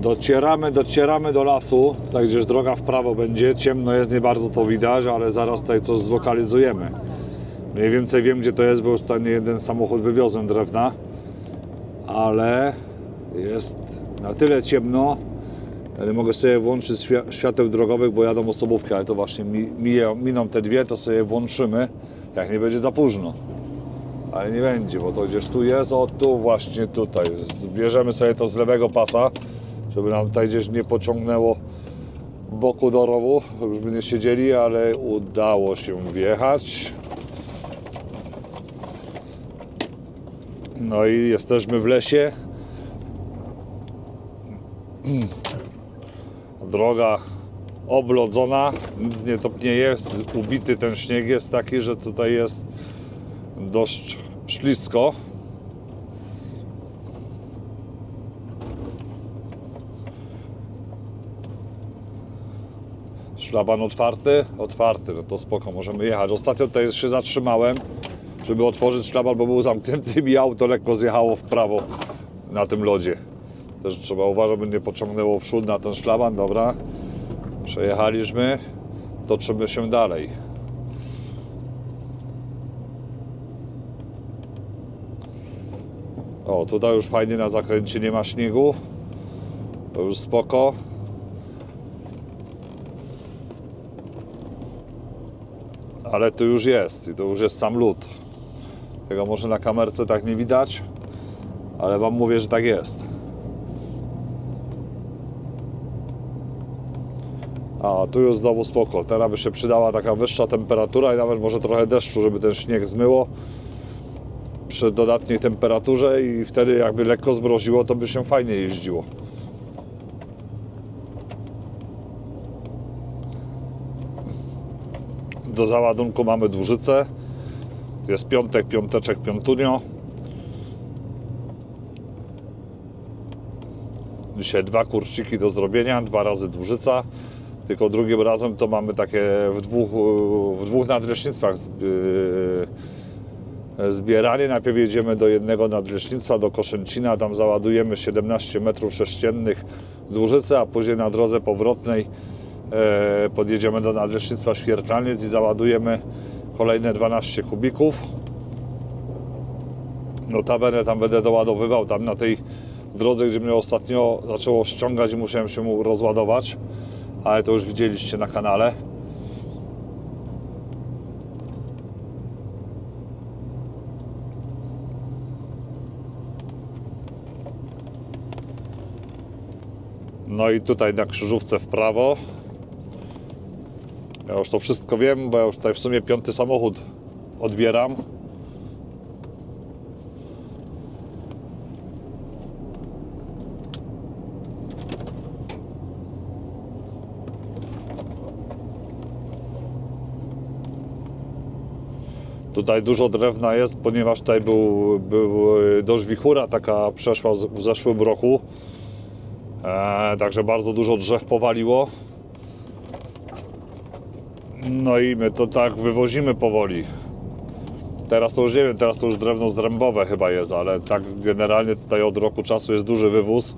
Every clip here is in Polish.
Docieramy, docieramy do lasu, tutaj gdzieś droga w prawo będzie, ciemno jest, nie bardzo to widać, ale zaraz tutaj coś zlokalizujemy. Mniej więcej wiem gdzie to jest, bo już tutaj nie jeden samochód wywiozłem drewna, ale jest na tyle ciemno, ja nie mogę sobie włączyć świa- świateł drogowych, bo jadą osobówki, ale to właśnie miną te dwie, to sobie włączymy, jak nie będzie za późno. Ale nie będzie, bo to gdzieś tu jest, o tu właśnie tutaj. Zbierzemy sobie to z lewego pasa, żeby nam tutaj gdzieś nie pociągnęło boku do rowu, żebyśmy nie siedzieli, ale udało się wjechać. No i jesteśmy w lesie. Droga oblodzona, nic nie topnieje, ubity ten śnieg jest taki, że tutaj jest dość ślisko. Szlaban otwarty? Otwarty, no to spoko, możemy jechać. Ostatnio tutaj się zatrzymałem, żeby otworzyć szlaban, bo był zamknięty i auto lekko zjechało w prawo na tym lodzie. Też trzeba uważać, by nie pociągnęło przód na ten szlaban, dobra. Przejechaliśmy, toczymy się dalej. O, tutaj już fajnie na zakręcie nie ma śniegu. To już spoko. Ale tu już jest i to już jest sam lód. Tego może na kamerce tak nie widać, ale Wam mówię, że tak jest. A tu już znowu spoko. Teraz by się przydała taka wyższa temperatura i nawet może trochę deszczu, żeby ten śnieg zmyło przy dodatniej temperaturze i wtedy jakby lekko zmroziło, to by się fajnie jeździło. Do załadunku mamy dłużycę. Jest piątek, piąteczek, piątunio. Dzisiaj dwa kurczyki do zrobienia, dwa razy dłużyca. Tylko drugim razem to mamy takie w dwóch, w dwóch nadleśnictwach yy, zbieranie. Najpierw jedziemy do jednego nadleśnictwa, do Koszęcina, tam załadujemy 17 metrów sześciennych dłużycy, a później na drodze powrotnej e, podjedziemy do nadleśnictwa Świerklaniec i załadujemy kolejne 12 kubików. Notabene tam będę doładowywał, tam na tej drodze, gdzie mnie ostatnio zaczęło ściągać i musiałem się mu rozładować, ale to już widzieliście na kanale. No i tutaj na krzyżówce w prawo. Ja już to wszystko wiem, bo ja już tutaj w sumie piąty samochód odbieram. Tutaj dużo drewna jest, ponieważ tutaj był, był y, dość wichura, taka przeszła w zeszłym roku. E, także bardzo dużo drzew powaliło. No i my to tak wywozimy powoli. Teraz to już nie wiem, teraz to już drewno zrębowe chyba jest, ale tak generalnie tutaj od roku czasu jest duży wywóz,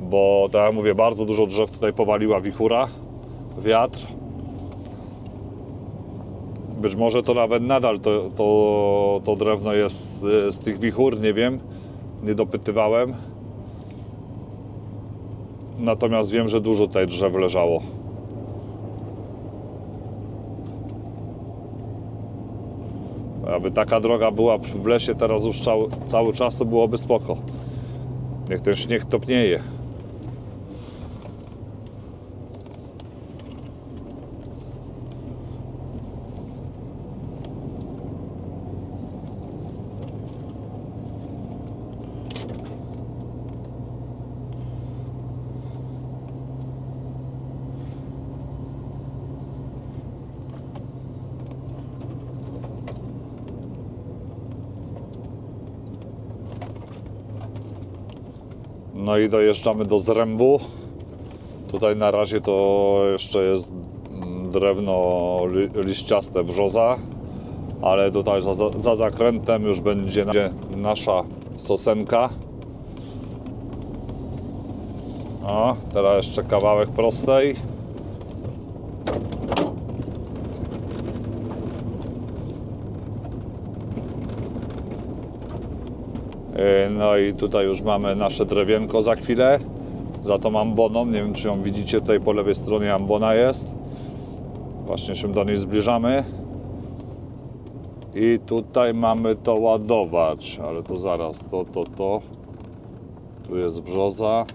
bo tak jak mówię, bardzo dużo drzew tutaj powaliła wichura, wiatr. Być może to nawet nadal to, to, to drewno jest z, z tych wichur, nie wiem, nie dopytywałem. Natomiast wiem, że dużo tutaj drzew leżało. Aby taka droga była w lesie teraz już cały, czas, to byłoby spoko. Niech ten śnieg topnieje. No i dojeżdżamy do zrębu. Tutaj na razie to jeszcze jest mm, drewno li, liściaste brzoza, ale tutaj za- za zakrętem już będzie nasza sosenka. O, teraz jeszcze kawałek prostej. Yy, No i tutaj już mamy nasze drewienko za chwilę. Za tą amboną, nie wiem czy ją widzicie, tutaj po lewej stronie ambona jest. Właśnie się do niej zbliżamy. I tutaj mamy to ładować, ale to zaraz, to, to, to. Tu jest brzoza.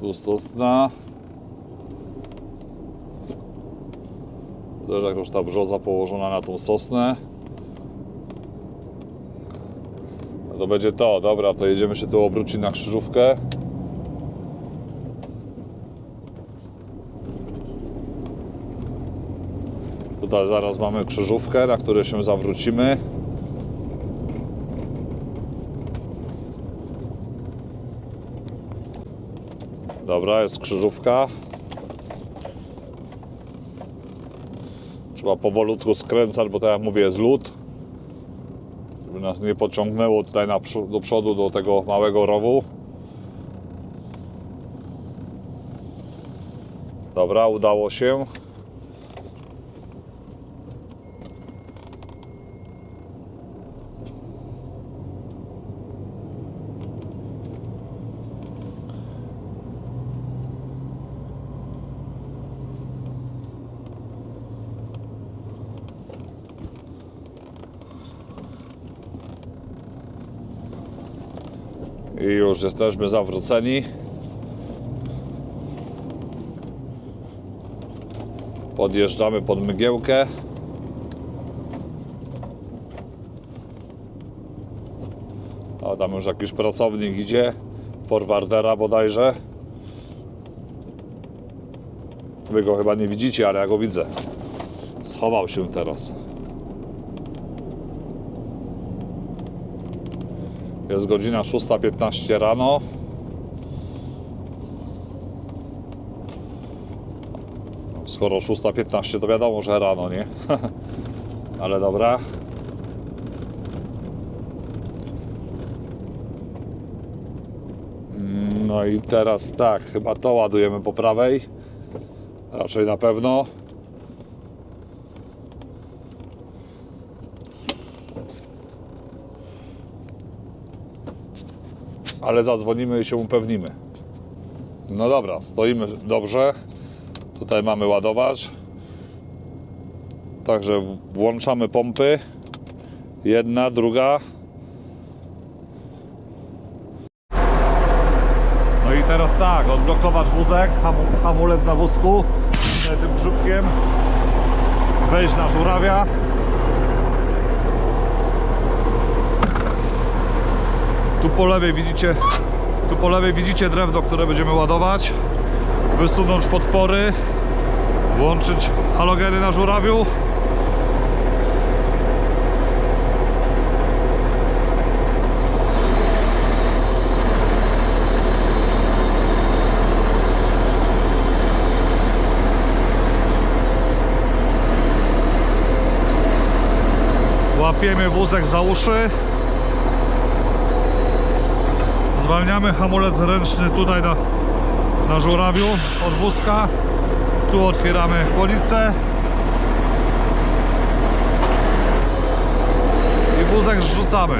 Tu sosna. Też jakoś ta brzoza położona na tą sosnę. No to będzie to, dobra, to jedziemy się tu obrócić na krzyżówkę. Tutaj zaraz mamy krzyżówkę, na której się zawrócimy. Dobra, jest krzyżówka. Trzeba powolutku skręcać, bo tak jak mówię, jest lód. Nas nie pociągnęło tutaj na, do przodu do tego małego rowu. Dobra, udało się. Już jesteśmy zawróceni. Podjeżdżamy pod mgiełkę. A tam już jakiś pracownik idzie. Forwardera bodajże. Wy go chyba nie widzicie, ale ja go widzę. Schował się teraz. Jest godzina 6.15 rano. Skoro 6.15 to wiadomo, że rano, nie? Ale dobra. Mm, No i teraz tak, chyba to ładujemy po prawej. Raczej na pewno. Ale zadzwonimy i się upewnimy. No dobra, stoimy dobrze. Tutaj mamy ładowacz. Także włączamy pompy. Jedna, druga. No i teraz tak, odblokować wózek, hamu, hamulec na wózku, tym grzybkiem, wejść na żurawia. Po lewej widzicie, tu po lewej widzicie drewno, które będziemy ładować. Wysunąć podpory, włączyć halogeny na żurawiu. Łapiemy wózek za uszy. Zwalniamy hamulec ręczny tutaj na, na żurawiu od wózka. Tu otwieramy policę. I wózek zrzucamy.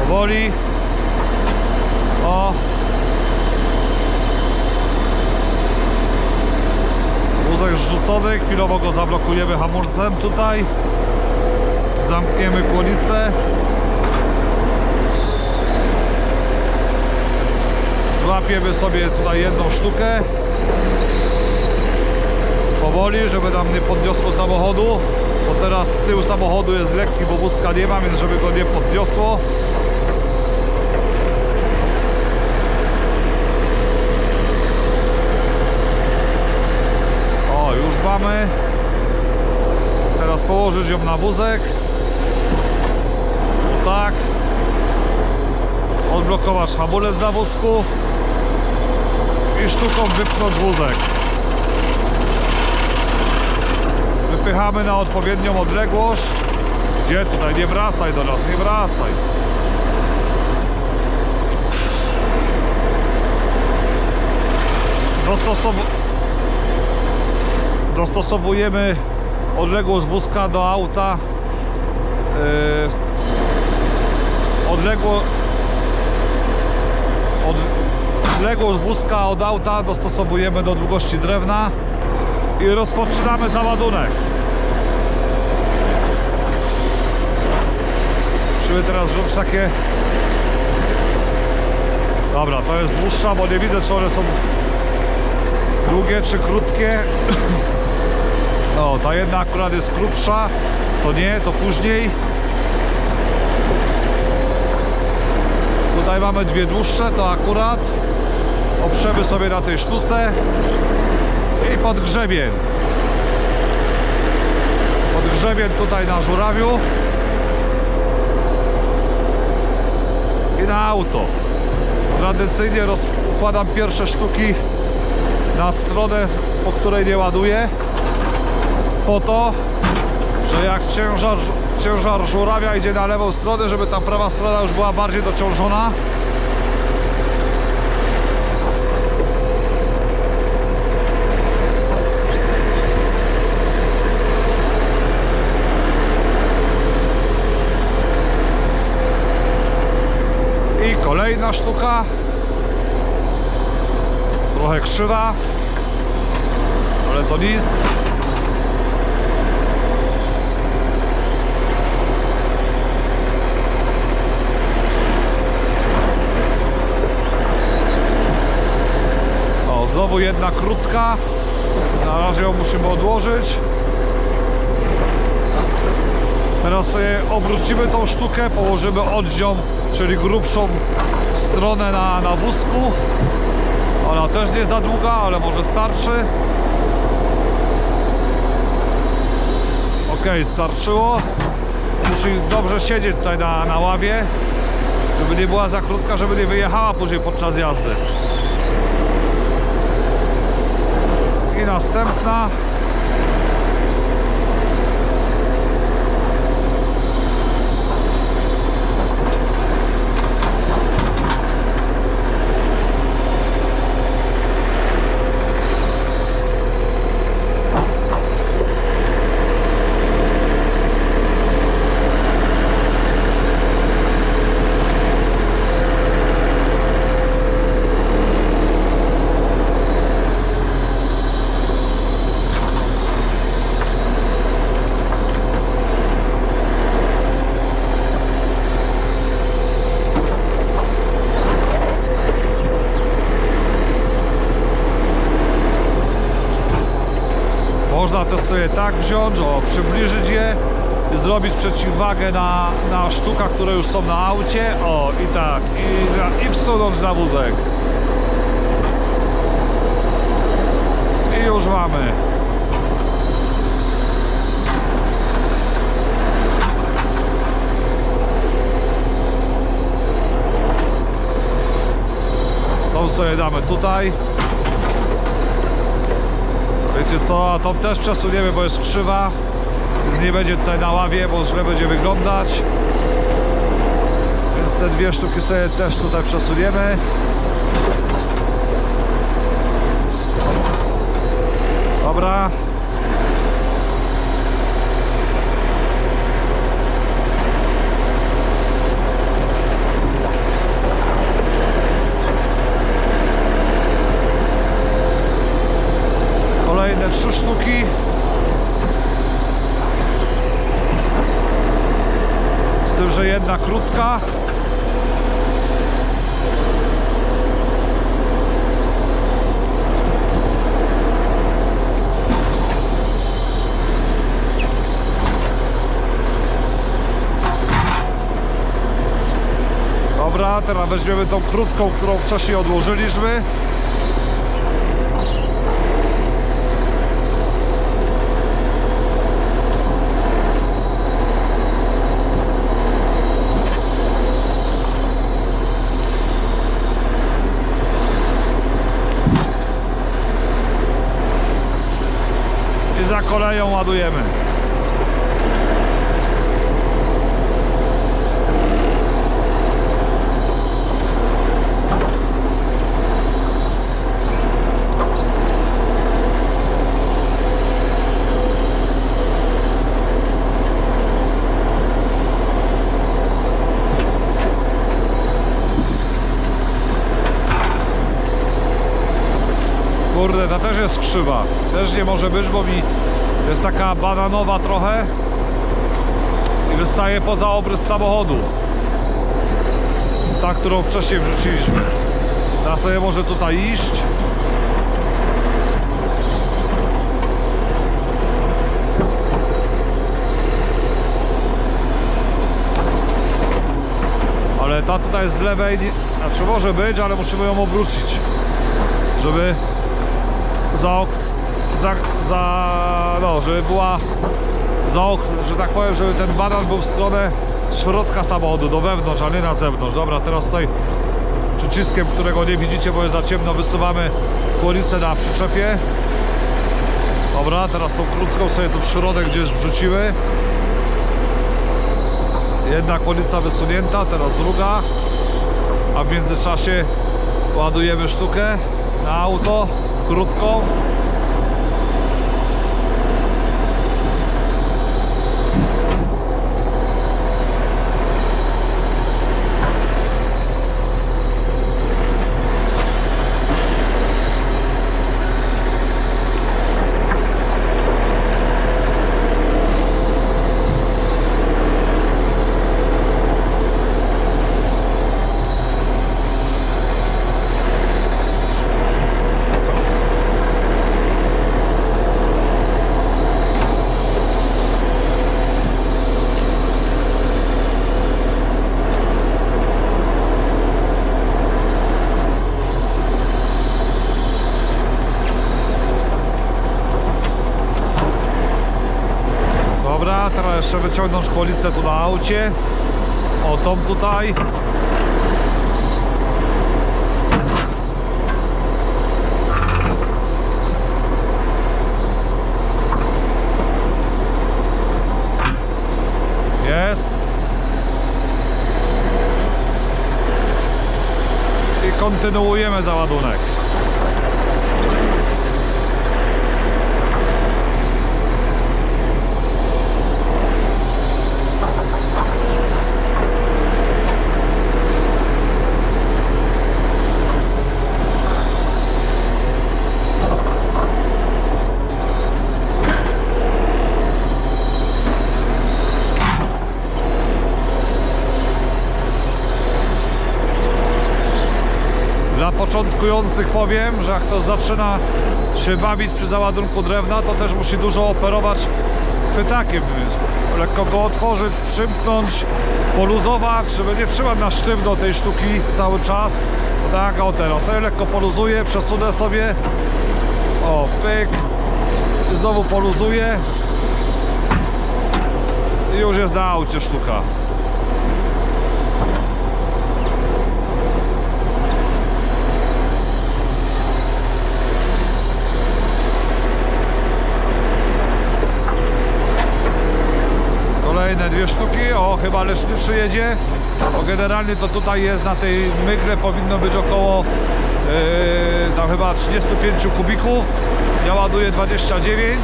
Powoli. O. Wózek zrzucony. Chwilowo go zablokujemy hamulcem tutaj. Zamkniemy kłonicę. Złapiemy sobie tutaj jedną sztukę. Powoli, żeby nam nie podniosło samochodu. Bo teraz tył samochodu jest lekki, bo wózka nie ma, więc żeby go nie podniosło. O, już mamy. Teraz położyć ją na wózek. Tak. Odblokować hamulec na wózku i sztuką wypchnąć wózek. Wypychamy na odpowiednią odległość. Gdzie tutaj? Nie wracaj do nas, nie wracaj. Dostosow... Dostosowujemy odległość wózka do auta. Yy, odległo... Od... Odległość wózka od auta dostosowujemy do długości drewna i rozpoczynamy załadunek. Musimy teraz wziąć takie... Dobra, to jest dłuższa, bo nie widzę czy one są długie czy krótkie. No, ta jedna akurat jest krótsza, to nie, to później. Tutaj mamy dwie dłuższe, to akurat. Oprzemy sobie na tej sztuce i podgrzebień. Podgrzebień tutaj na żurawiu i na auto. Tradycyjnie rozkładam pierwsze sztuki na stronę, po której nie ładuję po to, że jak ciężar, ciężar żurawia idzie na lewą stronę, żeby ta prawa strona już była bardziej dociążona I kolejna sztuka. Trochę krzywa, ale to nic. O, znowu jedna krótka. Na razie ją musimy odłożyć. Teraz sobie obrócimy tą sztukę, położymy oddział, czyli grubszą stronę na, na wózku. Ona też nie za długa, ale może starczy. Ok, starczyło. Musi dobrze siedzieć tutaj na, na ławie, żeby nie była za krótka, żeby nie wyjechała później podczas jazdy. I następna. Można to sobie tak wziąć, o, przybliżyć je i zrobić przeciwwagę na, na sztukach, które już są na aucie. O, i tak, i, i wsunąć na wózek. I już mamy. Tą sobie damy tutaj. Wiecie co, tą też przesuniemy, bo jest krzywa. Nie będzie tutaj na ławie, bo źle będzie wyglądać. Więc te dwie sztuki sobie też tutaj przesuniemy. Dobra. Kolejne trzy sztuki. Z tym, że jedna krótka. Dobra, teraz weźmiemy tą krótką, którą wcześniej odłożyliśmy. Za koleją ładujemy. ta też jest krzywa. Też nie może być, bo mi jest taka bananowa trochę i wystaje poza obrys samochodu. Ta, którą wcześniej wrzuciliśmy. Teraz sobie może tutaj iść. Ale ta tutaj z lewej, znaczy może być, ale musimy ją obrócić, żeby za, za, za no, żeby była za ok, że tak powiem, żeby ten banan był w stronę środka samochodu, do wewnątrz, a nie na zewnątrz. Dobra, teraz tutaj przyciskiem, którego nie widzicie, bo jest za ciemno, wysuwamy kłonicę na przyczepie. Dobra, teraz tą krótką sobie tu środek gdzieś wrzucimy. Jedna kłonica wysunięta, teraz druga. A w międzyczasie ładujemy sztukę na auto, krótką. Dobra, teraz jeszcze wyciągnąć kłonicę tu na aucie. O, tą tutaj. Jest. I kontynuujemy załadunek. Początkujących powiem, że jak ktoś zaczyna się bawić przy załadunku drewna, to też musi dużo operować chwytakiem. Lekko go otworzyć, przymknąć, poluzować, żeby nie trzymać na sztywno tej sztuki cały czas. Tak, o teraz sobie lekko poluzuję, przesunę sobie. O, pyk. Znowu poluzuję. I już jest na aucie sztuka. Kolejne dwie sztuki. O, chyba leszniczy jedzie. Bo generalnie to tutaj jest na tej mygle powinno być około yy, tam chyba 35 kubików. Ja ładuję 29.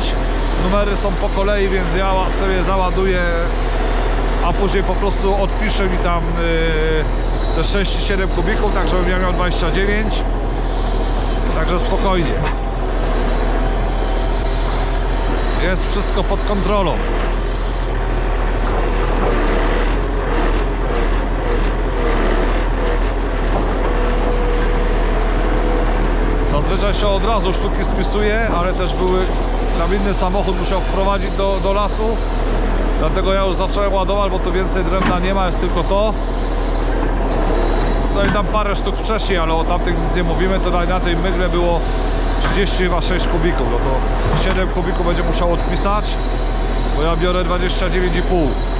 Numery są po kolei, więc ja sobie załaduję, a później po prostu odpiszę mi tam yy, te 6-7 kubików, tak żebym ja miał 29. Także spokojnie. Jest wszystko pod kontrolą. Zazwyczaj się od razu sztuki spisuje, ale też były, tam inny samochód musiał wprowadzić do, do lasu. Dlatego ja już zacząłem ładować, bo tu więcej drewna nie ma, jest tylko to. No i tam parę sztuk wcześniej, ale o tamtych nic nie mówimy, to na tej mygle było 36 kubików, no to 7 kubików będzie musiał odpisać, bo ja biorę 29,5.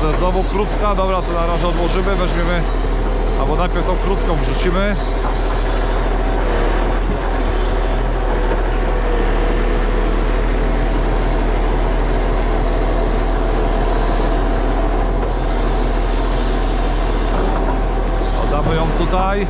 Kurde, znowu krótka, dobra, to na razie odłożymy, weźmiemy, albo najpierw tą krótką wrzucimy. Damy ją tutaj.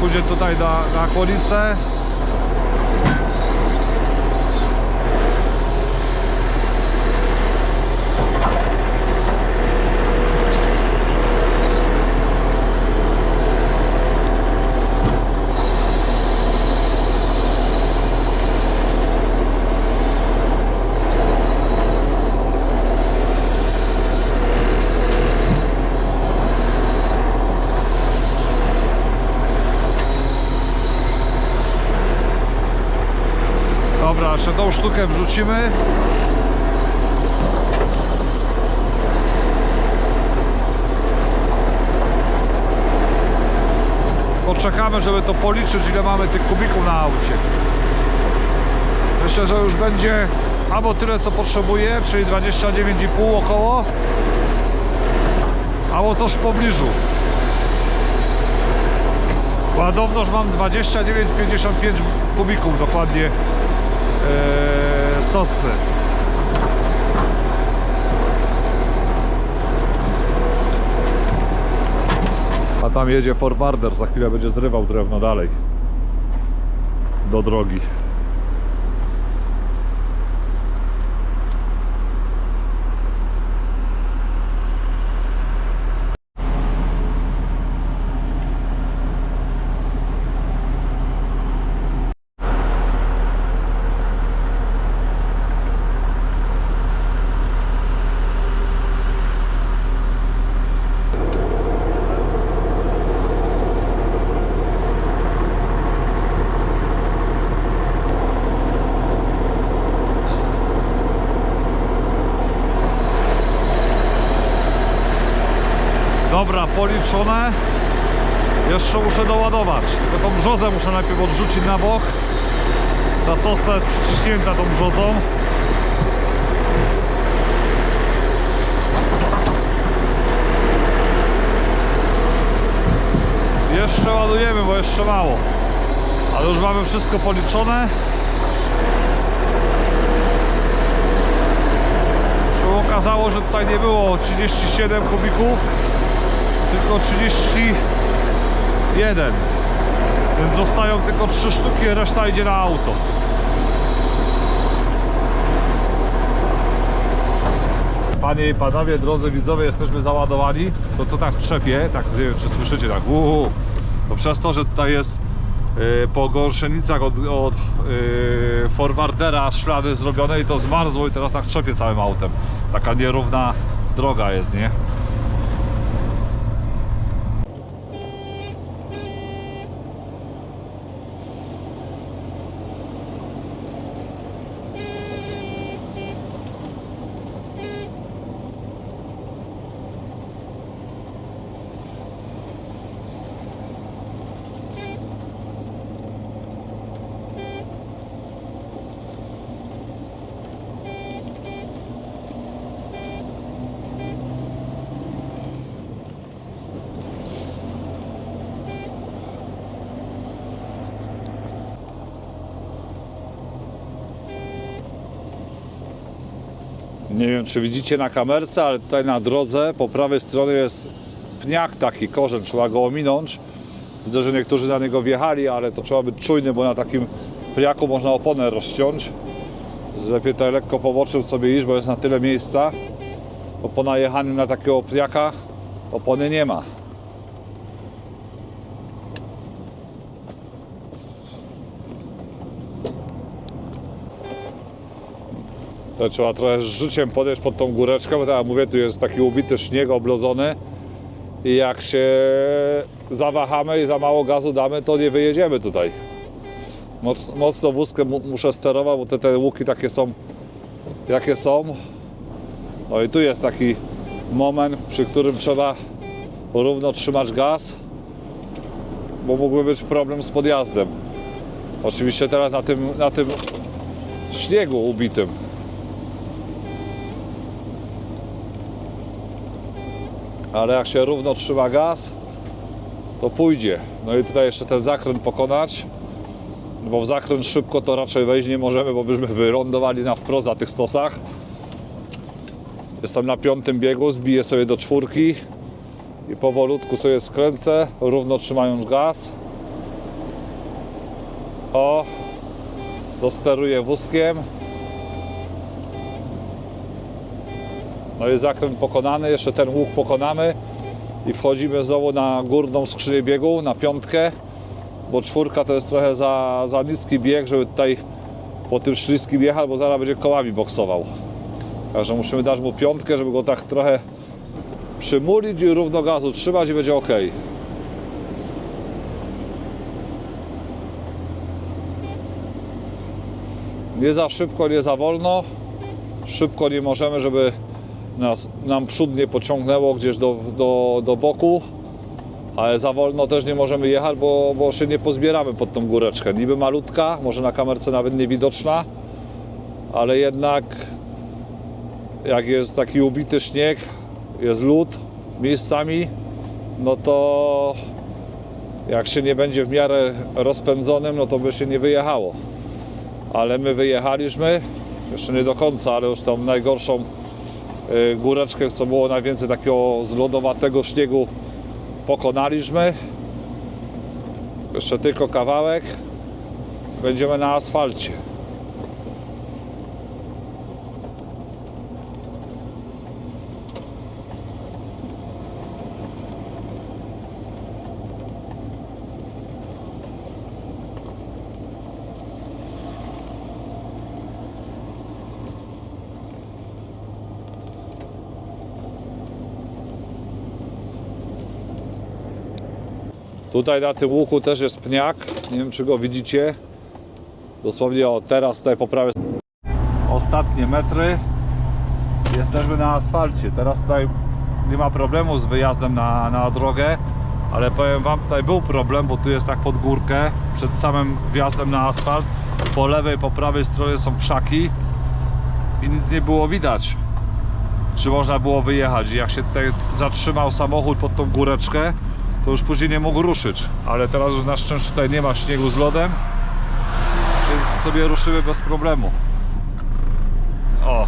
pójdzie tutaj na, na. Dobra, jeszcze tą sztukę wrzucimy. Poczekamy, żeby to policzyć, ile mamy tych kubików na aucie. Myślę, że już będzie albo tyle, co potrzebuję, czyli 29,5 około, albo coś w pobliżu. Ładowność mam 29,55 kubików dokładnie eee, sosny. A tam jedzie forwarder, za chwilę będzie zrywał drewno dalej. Do drogi. Dobra, policzone. Jeszcze muszę doładować. Tylko tą brzozę muszę najpierw odrzucić na bok. Ta sosna jest przyciśnięta tą brzozą. Jeszcze ładujemy, bo jeszcze mało. Ale już mamy wszystko policzone. okazało, że tutaj nie było 37 kubików, tylko 31. Więc zostają tylko 3 sztuki, reszta idzie na auto. Panie i panowie, drodzy widzowie, jesteśmy załadowani. To co tak trzepie, tak nie wiem czy słyszycie, tak uhu, to przez to, że tutaj jest yy, po gorszenicach od, od yy, forwardera ślady zrobione i to zmarzło i teraz tak trzepie całym autem. Taka nierówna droga jest, nie? Nie wiem, czy widzicie na kamerce, ale tutaj na drodze po prawej stronie jest pniak taki, korzeń, trzeba go ominąć. Widzę, że niektórzy na niego wjechali, ale to trzeba być czujny, bo na takim pniaku można oponę rozciąć. Lepiej tutaj lekko poboczył sobie iść, bo jest na tyle miejsca. Bo po najechaniu na takiego pniaka opony nie ma. To trzeba trochę z życiem podejść pod tą góreczkę, bo tak jak mówię, tu jest taki ubity śnieg oblodzony i jak się zawahamy i za mało gazu damy, to nie wyjedziemy tutaj. Moc, mocno wózkę mu, muszę sterować, bo te, te łuki takie są, jakie są. No i tu jest taki moment, przy którym trzeba równo trzymać gaz, bo mógłby być problem z podjazdem. Oczywiście teraz na tym, na tym śniegu ubitym. Ale jak się równo trzyma gaz, to pójdzie. No i tutaj jeszcze ten zakręt pokonać, bo w zakręt szybko to raczej wejść nie możemy, bo byśmy wylądowali na wprost na tych stosach. Jestem na piątym biegu, zbiję sobie do czwórki i powolutku sobie skręcę, równo trzymając gaz. O, dosteruję wózkiem. No i zakręt pokonany, jeszcze ten łuk pokonamy i wchodzimy znowu na górną skrzynię biegu, na piątkę, bo czwórka to jest trochę za, za niski bieg, żeby tutaj po tym śliskim jechał, bo zaraz będzie kołami boksował. Także musimy dać mu piątkę, żeby go tak trochę przymulić i równo gazu trzymać i będzie ok. Nie za szybko, nie za wolno. Szybko nie możemy, żeby nas, nam przód nie pociągnęło gdzieś do, do, do boku. Ale za wolno też nie możemy jechać, bo, bo się nie pozbieramy pod tą góreczkę. Niby malutka, może na kamerce nawet niewidoczna, ale jednak jak jest taki ubity śnieg, jest lód miejscami, no to jak się nie będzie w miarę rozpędzonym, no to by się nie wyjechało. Ale my wyjechaliśmy, jeszcze nie do końca, ale już tą najgorszą góreczkę, co było najwięcej takiego zlodowatego śniegu, pokonaliśmy. Jeszcze tylko kawałek. Będziemy na asfalcie. Tutaj na tym łuku też jest pniak. Nie wiem, czy go widzicie. Dosłownie o teraz tutaj po prawej. Ostatnie metry. Jesteśmy na asfalcie. Teraz tutaj nie ma problemu z wyjazdem na, na drogę, ale powiem Wam, tutaj był problem, bo tu jest tak pod górkę, przed samym wjazdem na asfalt. Po lewej, po prawej stronie są krzaki i nic nie było widać, czy można było wyjechać. I jak się tutaj zatrzymał samochód pod tą góreczkę, to już później nie mógł ruszyć. Ale teraz już na szczęście tutaj nie ma śniegu z lodem, więc sobie ruszyły bez problemu. O,